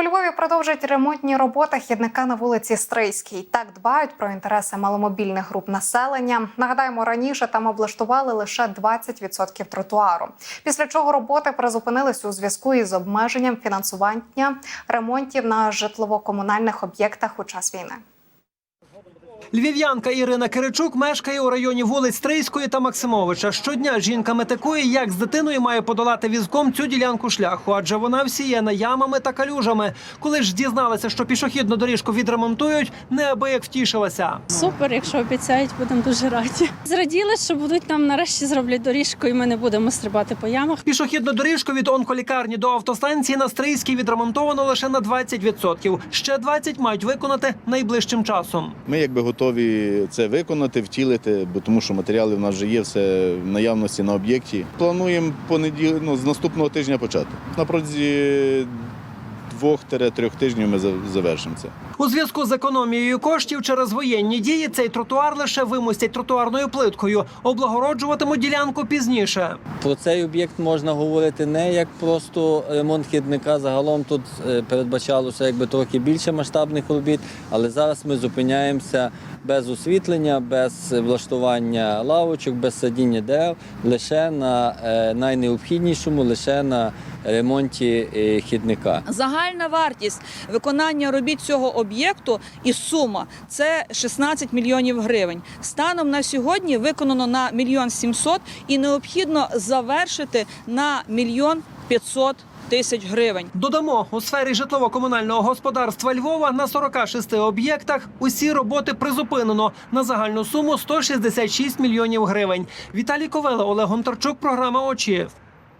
У Львові продовжують ремонтні роботи хідника на вулиці Стрийській. Так дбають про інтереси маломобільних груп населення. Нагадаємо, раніше там облаштували лише 20% тротуару. Після чого роботи призупинились у зв'язку із обмеженням фінансування ремонтів на житлово-комунальних об'єктах у час війни. Львів'янка Ірина Киричук мешкає у районі вулиць Стрийської та Максимовича. Щодня жінка метикує, як з дитиною має подолати візком цю ділянку шляху, адже вона всіяна ямами та калюжами. Коли ж дізналася, що пішохідну доріжку відремонтують, неабияк втішилася. Супер, якщо обіцяють, будемо дуже раді. Зраділи, що будуть нам нарешті зроблять доріжку, і ми не будемо стрибати по ямах. Пішохідну доріжку від онколікарні до автостанції на Стрийській відремонтовано лише на 20%. Ще 20% мають виконати найближчим часом. Ми якби готові це виконати, втілити, бо тому що матеріали в нас вже є все в наявності на об'єкті. Плануємо понеділ... ну, з наступного тижня почати. На протязі двох-трьох тижнів ми завершимо це. У зв'язку з економією коштів через воєнні дії цей тротуар лише вимостять тротуарною плиткою. Облагороджуватимуть ділянку пізніше. Про цей об'єкт можна говорити не як просто ремонт хідника. Загалом тут е, передбачалося якби трохи більше масштабних робіт, але зараз ми зупиняємося без освітлення, без влаштування лавочок, без садіння дерев, лише на е, найнеобхіднішому, лише на ремонті е, хідника. Загальна вартість виконання робіт цього об'єкту і сума це 16 мільйонів гривень. Станом на сьогодні виконано на мільйон 700 і необхідно завершити на мільйон 500 тисяч гривень. Додамо, у сфері житлово-комунального господарства Львова на 46 об'єктах усі роботи призупинено на загальну суму 166 мільйонів гривень. Віталій Ковела, Олег Гонтарчук, програма Очі.